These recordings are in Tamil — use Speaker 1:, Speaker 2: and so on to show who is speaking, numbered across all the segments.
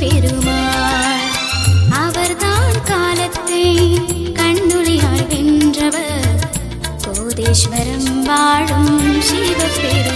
Speaker 1: பெருமாள். அவர்தான் காலத்தை கண்ணுளியால் வென்றவர். கோதேஸ்வரம் வாழும் சிவபெரு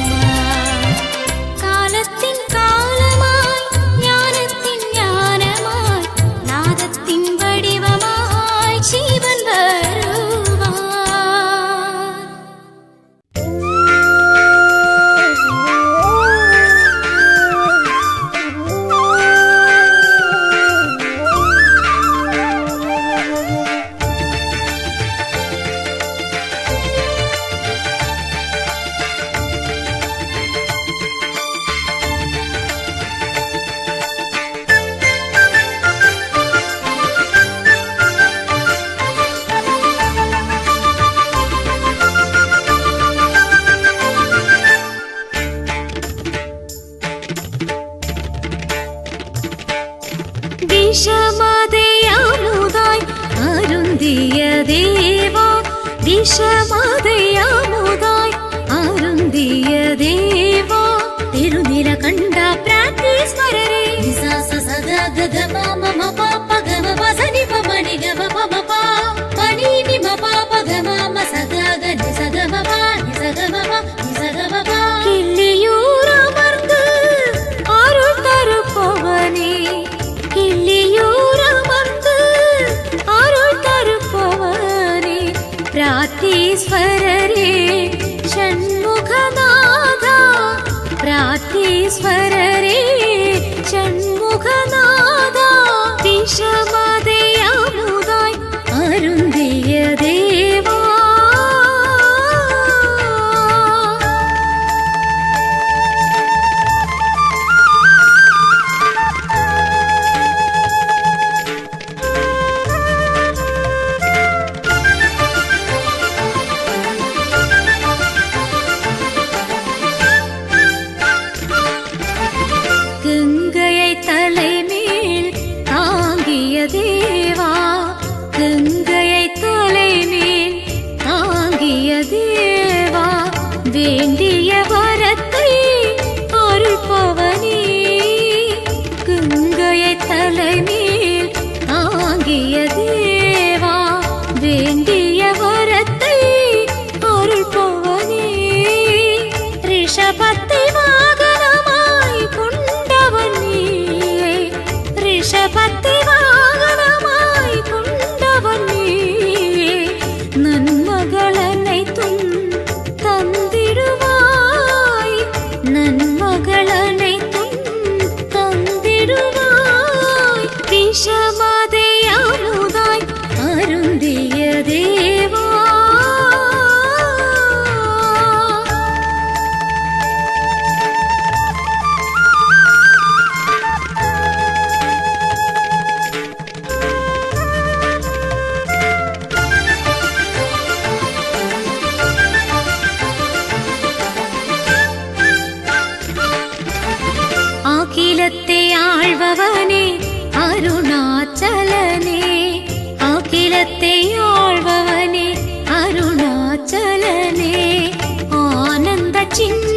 Speaker 2: விஷமதையாமுதாய் அருந்திய தேவா விஷமதையாமுதாய் அருந்திய தேவா. திருநில கண்ட பிராத்தீஸ்வரரே விசாச சதா கத மாம மபா பகம வசனி பமணி கம பமபா பணி நிமபா ஈஸ்வரரே சண்முகநாதா விஷமதையாமுதாய் அருண் చలనే ఆనంద చిన్న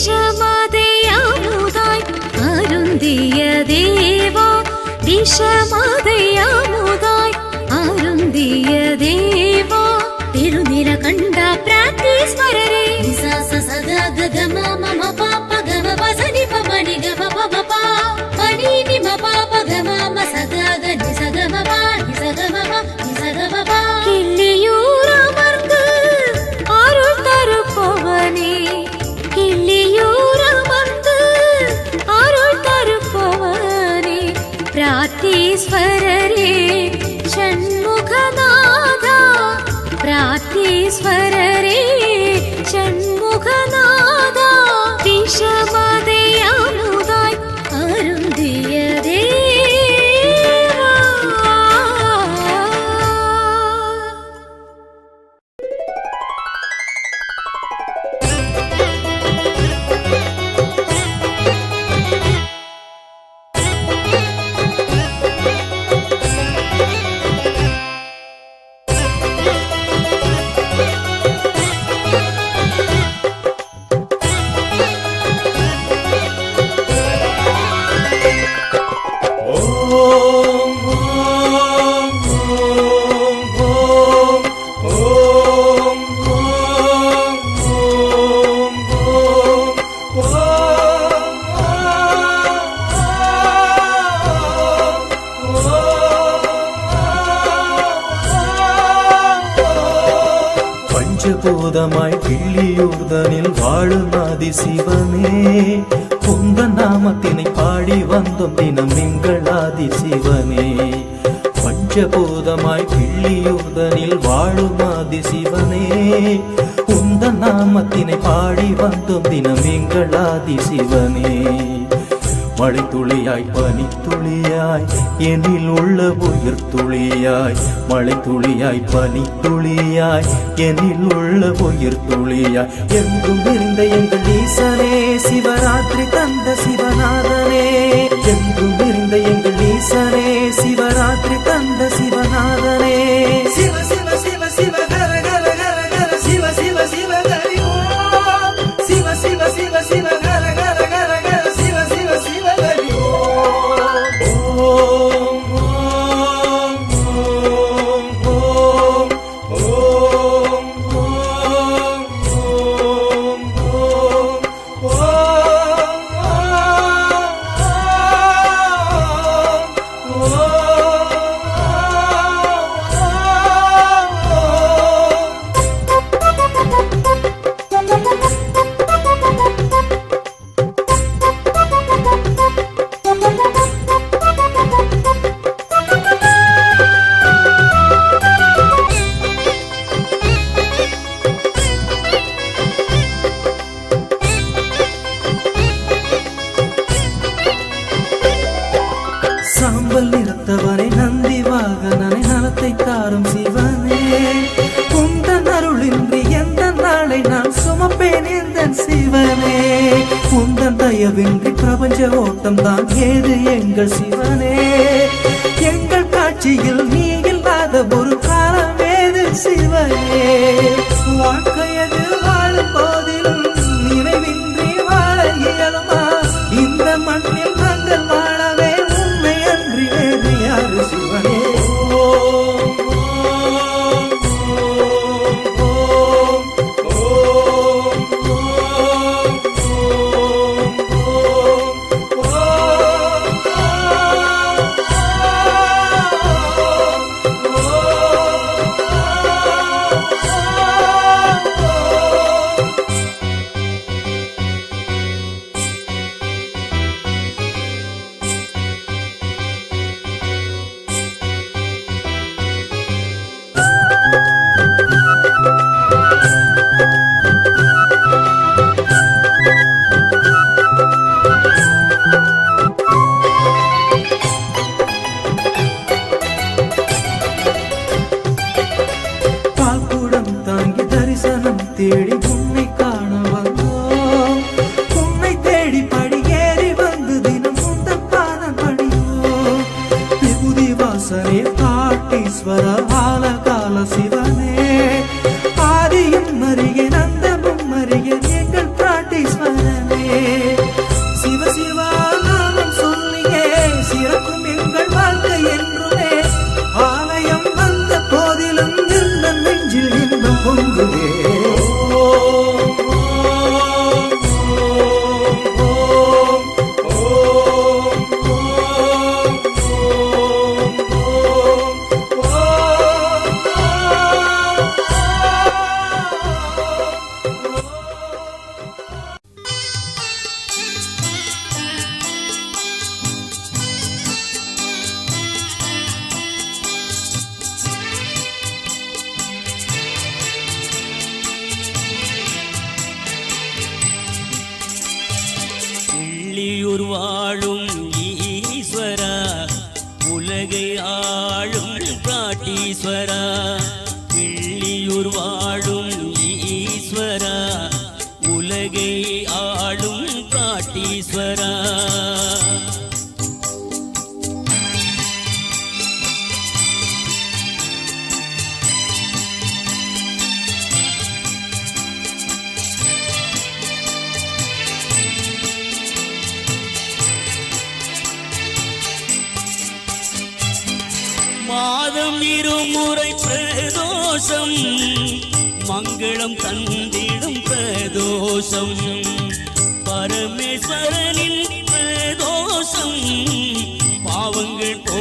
Speaker 2: விஷமதையாமுதாய்
Speaker 3: அருந்திய தேவா விஷமதையாமுதாய் அருந்திய தேவா. திருநில கண்ட பிராத்தீஸ்வரரே சதா
Speaker 4: கதம நாதீஸ்வரரே சண்ட கிள்ளியுதனில் வாழும் ஆதி சிவனே. உந்த நாமத்தினை பாடி வந்தோம் தினம் எங்கள் ஆதி சிவனே. மழை துளியாய் பனி துளியாய் எனில் உள்ள உயிர் துளியாய். மழை துளியாய் பனி துளியாய் எனில் உள்ள உயிர் துளியாய். எங்கும் இருந்த எங்கள் ஈசனே சிவராத்திரி தந்த சிவநாதனே. எங்கும் இருந்த எங்கள் வாசனே சிவராத்திரி தந்த சிவநாதனே. ஆட்டம் தான் ஏது எங்கள் சிவ
Speaker 5: ఈశ్వరా பிரதோஷம் மங்களம் தந்திடும் பிரதோஷம். பரமேஸ்வரனின் பிரதோஷம் பாவங்கள் போ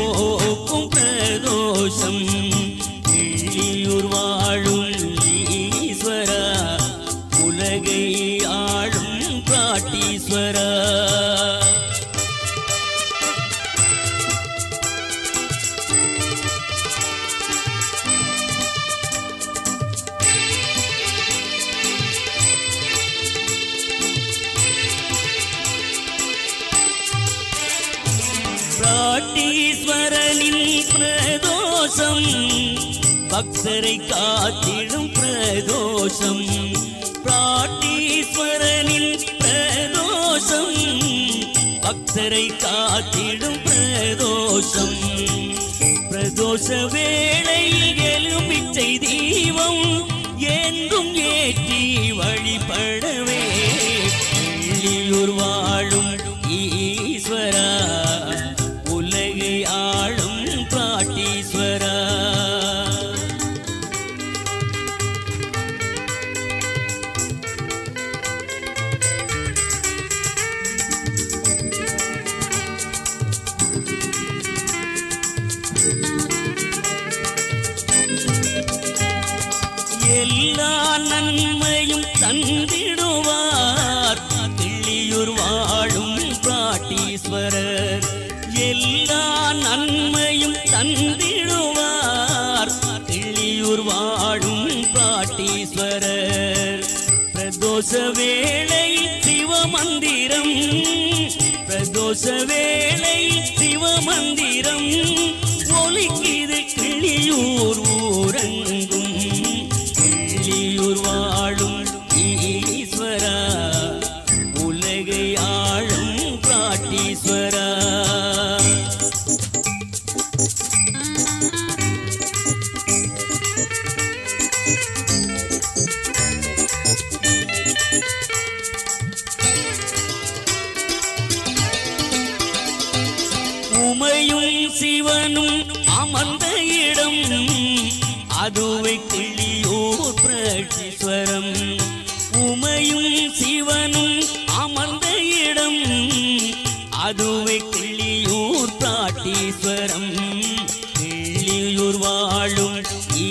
Speaker 5: பக்தரை காத்திடும் பிரதோஷம். பிராட்டீஸ்வரனின் பிரதோஷம். பக்தரை காத்திடும் பிரதோஷம். பிரதோஷ வேளையில் கோஷவேளை சிவமந்திரம் ஒலிக்கிது கிளியூர் வாழும்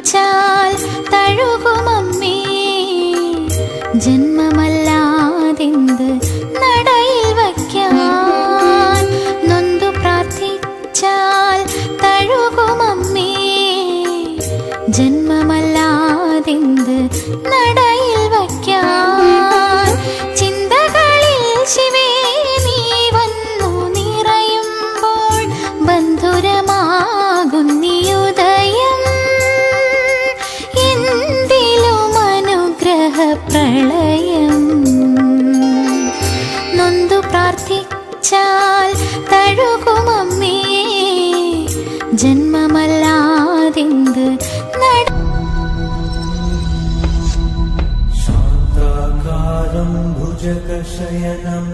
Speaker 5: 家。
Speaker 1: തഴുകുമച്ചാൽ തഴുകുമമ്മേ
Speaker 6: ജന്മമല്ലാതിന്ത് നട
Speaker 5: ശാന്താകാരം ഭുജകശയനം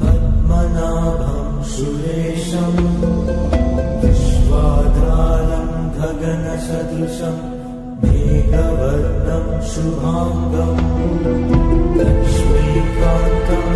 Speaker 5: പത്മനാഭം സുരേശം വിശ്വാധാരം ഗഗനസദൃശം മേഘവർണം ശുഭാംഗം ലക്ഷ്മീകാന്തം